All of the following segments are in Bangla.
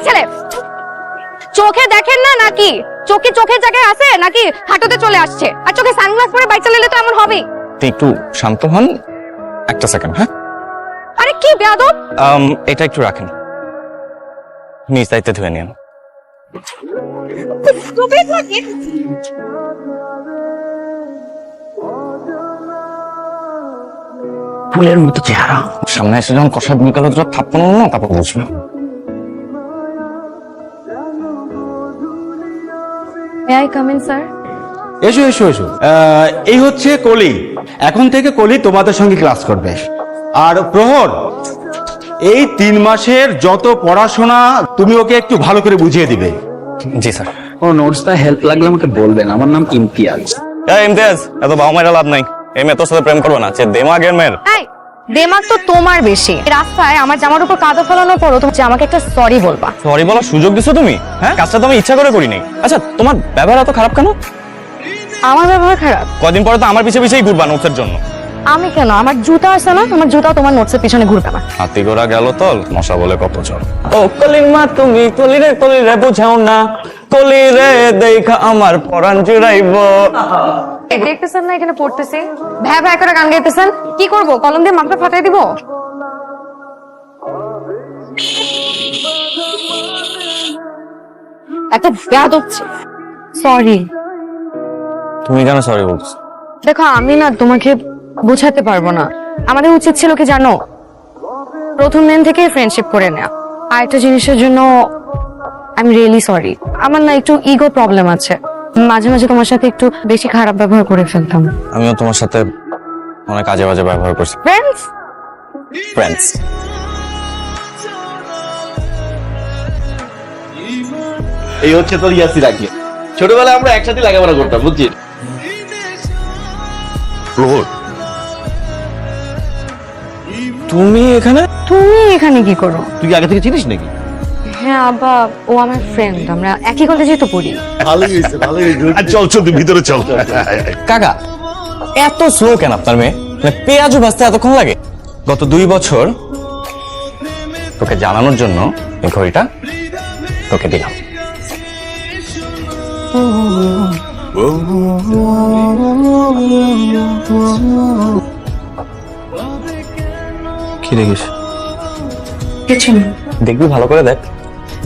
এই ছেলে চোখে দেখেন না নাকি? চোখে চোখের জায়গায় আছে নাকি হাঁটুতে চলে আসছে? আর চোখে সানগ্লাস পরে বাইক চালালে তো এমন হবেই একটু শান্ত হন। একটা সেকেন্ড হ্যাঁ? আরে কি বেয়াদব! এটা একটু রাখেন। নিজ দায়িত্বে ধুয়ে নিন। ফুলের মতো চেহারা। সামনে এসে যখন কষা ভূমিকা থাপ্পন না তারপর বুঝবে may I come in sir এসো এসো এসো। আহ, এই হচ্ছে কলি। এখন থেকে কলি তোমাদের সঙ্গে ক্লাস করবে। আর প্রহর এই তিন মাসের যত পড়াশোনা তুমি ওকে একটু ভালো করে বুঝিয়ে দিবে। জি স্যার। ও নোটসটা হেল্প লাগলে আমাকে বলবেন। আমার নাম ইমতিয়াজ। এই ইমতিয়াজ এত বাবা মায়ের লাভ নাই। এই মেয়ে তোর সাথে প্রেম করবে না যে দেমাগের মেয়ের। এই দেমাগ তো তোমার বেশি। রাস্তায় আমার জামার উপর কাদা ফেলানোর পরও তুমি যে আমাকে একটা সরি বলবা। সরি বলার সুযোগ দিছো তুমি? হ্যাঁ? কাজটা তো আমি ইচ্ছা করে করি নাই আচ্ছা তোমার ব্যবহার এত খারাপ কেন? আমার ব্যবহার খারাপ। কদিন পরে তো আমার পিছে পিছেই ঘুরবা নোটসের জন্য। আমি কেন? আমার জুতা আছে না? আমার জুতা তোমার নোটসের পিছনে ঘুরবে না। হাতি গোড়া গেল তল মশা বলে কত চল ও কলির মা তুমি কলিরে কলিরে বুঝাও না। কলিরে দেখা আমার পরাণ জুড়াইব। দেখতেছেন না এখানে পড়তেছি? ভ্যা ভ্যা করে গান গাইতেছেন? কি করব? কলম দিয়ে মাথা ফাটাই দিব? একটা বেয়াদব সরি তুমি কেন সরি বলছো দেখো আমি না তোমাকে বোঝাতে পারব না। আমাদের উচিত ছিল কি জানো? প্রথম দিন থেকে ফ্রেন্ডশিপ করে নেওয়া আর একটা জিনিসের জন্য আই এম রিয়েলি সরি আমার না একটু ইগো প্রবলেম আছে। মাঝে মাঝে তোমার সাথে একটু বেশি খারাপ ব্যবহার করে ফেলতাম। আমিও তোমার সাথে অনেক আজে বাজে ব্যবহার করছি। ফ্রেন্ডস ফ্রেন্ডস এই হচ্ছে তোর ইয়াসির আগে। ছোটবেলায় আমরা একসাথে লেখাপড়া করতাম বুঝছিস? তুমি এখানে? তুমি এখানে কি করো? তুই আগে থেকে চিনিস নাকি? হ্যাঁ আবা ও আমার ফ্রেন্ড আমরা একই কলেজে তো পড়ি। ভালোই হয়েছে ভালোই হয়েছে। চল চল তুই ভিতরে চল। কাকা এত স্লো কেন আপনার মেয়ে? মানে পেঁয়াজও ভাজতে এতক্ষণ লাগে? গত দুই বছর তোকে জানানোর জন্য এই ঘড়িটা তোকে দিলাম। কি দেখিস কিছু দেখবি ভালো করে দেখ।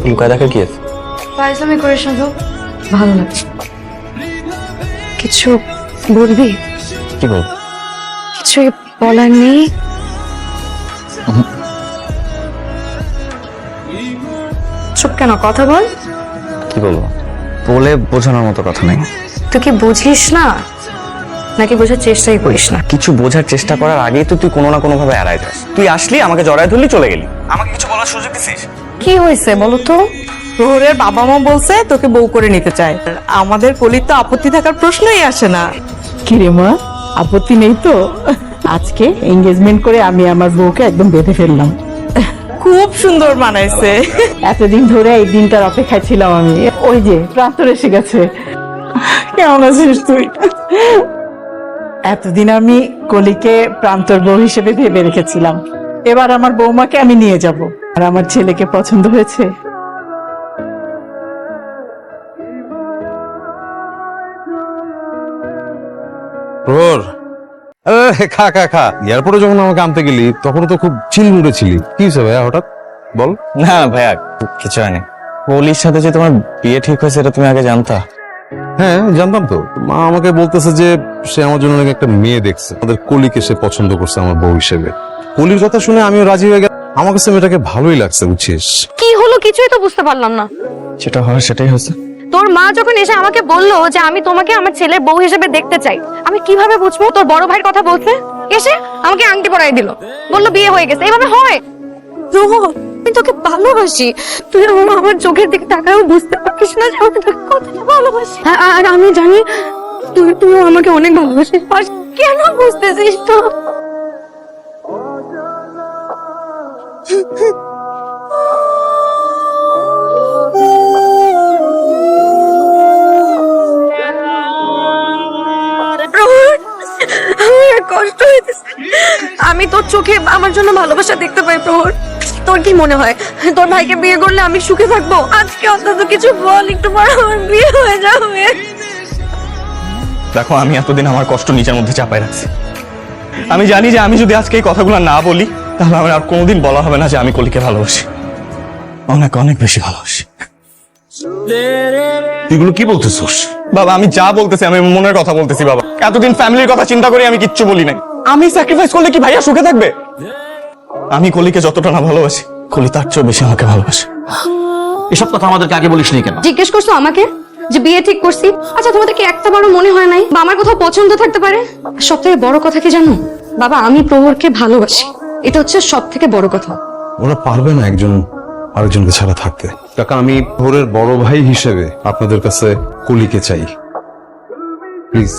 লুকায় দেখা কি পারিশ্রমিক করে শুধু ভালো লাগছে। কিছু বলবি? কি বল? কিছু বলার নেই? চুপ কেন কথা বল। কি বলব? বলে বোঝানোর মতো কথা নেই। তুই কি বুঝিস না? নাকি বোঝার চেষ্টাই করিস না? কিছু বোঝার চেষ্টা করার আগেই তো তুই কোনো না কোনো ভাবে এড়াই যাস। তুই আসলি আমাকে জড়ায় ধরলি চলে গেলি। আমাকে কিছু বলার সুযোগ দিছিস? কি হয়েছে বলো তো? প্রহরের বাবা মা বলছে তোকে বউ করে নিতে চায়। আমাদের কলির তো আপত্তি থাকার প্রশ্নই আসে না। কিরে মা? আপত্তি নেই তো? আজকে এঙ্গেজমেন্ট করে আমি আমার বউকে একদম বেঁধে ফেললাম। খুব সুন্দর মানাইছে। এতদিন ধরে এই দিনটার অপেক্ষায় ছিলাম আমি। ওই যে প্রান্তর এসে গেছে। কেমন আছিস তুই? এতদিন আমি কলিকে প্রান্তর বউ হিসেবে ভেবে রেখেছিলাম। এবার আমার বৌমাকে আমি নিয়ে যাব। আর আমার ছেলেকে পছন্দ হয়েছে। প্রহর। খা খা খা। এয়ারপোর্টে যখন আমাকে আনতে গেলি তখন তো খুব চিল মুডে ছিলি। কি হয়েছে ভাইয়া হঠাৎ? বল। না না ভাইয়া কিছু হয়নি। পলির সাথে যে তোমার বিয়ে ঠিক হয়েছে এটা তুমি আগে জানতা। হ্যাঁ জানতাম তো। মা আমাকে বলতেছে যে সে আমার জন্য নাকি একটা মেয়ে দেখছে। আমাদের কলিকে সে পছন্দ করছে আমার বউ হিসেবে। কলির কথা শুনে আমিও রাজি হয়ে গেলাম। আমার কাছে মেয়েটাকে ভালোই লাগছে বুঝছিস? কি হলো? কিছুই তো বুঝতে পারলাম না। সেটা হয় সেটাই হয়েছে। তোর মা যখন এসে আমাকে বলল যে আমি তোমাকে আমার ছেলের বউ হিসেবে দেখতে চাই আমি কীভাবে বুঝব? তোর বড় ভাইয়ের কথা বলছে? এসে আমাকে আংটি পরাই দিল। বলল বিয়ে হয়ে গেছে। এভাবে হয়। আমি তোকে ভালোবাসি। তুই আমার আমার চোখের দিকে তাকাও বুঝতে পারছিস না যে আমি তোকে কতটা ভালোবাসি। আর- আর আমি জানি তুই তুই আমাকে অনেক ভালোবাসিস। কেন বুঝতেছিস তো? কষ্ট আমি তোর চোখে আমার জন্য ভালোবাসা দেখতে পাই, প্রহর। তোর কি মনে হয়? তোর ভাইকে বিয়ে করলে আমি সুখে থাকব? আজকে অন্তত কিছু বল, একটু পর আমার বিয়ে হয়ে যাবে। দেখো, আমি এতদিন আমার কষ্ট নিজের মধ্যে চাপায় রাখছি। আমি জানি যে আমি যদি আজকে এই কথাগুলো না বলি তাহলে আমার আর কোনোদিন বলা হবে না যে আমি কলিকে ভালোবাসি। অনেক অনেক বেশি ভালোবাসি। এগুলো কি বলতেছোস? বাবা আমি যা বলতেছি আমি মনের কথা বলতেছি বাবা। এতদিন ফ্যামিলির কথা চিন্তা করে আমি কিচ্ছু বলি নাই। আমি স্যাক্রিফাইস করলে কি ভাইয়া সুখে থাকবে? আমি কলিকে যতটা না ভালোবাসি কলি তার চেয়েও বেশি আমাকে ভালোবাসে। এসব কথা আমাদেরকে আগে বলিস নি কেন? জিজ্ঞেস করছ আমাকে? যে বিয়ে ঠিক করছি? আচ্ছা তোমাদের কি একটা বারো মনে হয় নাই? বা আমার কোথাও পছন্দ থাকতে পারে? সব থেকে বড় কথা কি জানো? বাবা আমি প্রহরকে ভালোবাসি। এটা হচ্ছে সব থেকে বড় কথা। ওরা পারবে না একজন আরেকজনকে ছাড়া থাকতে। কাকা আমি ভোরের বড় ভাই হিসেবে আপনাদের কাছে কলিকে চাই। প্লিজ।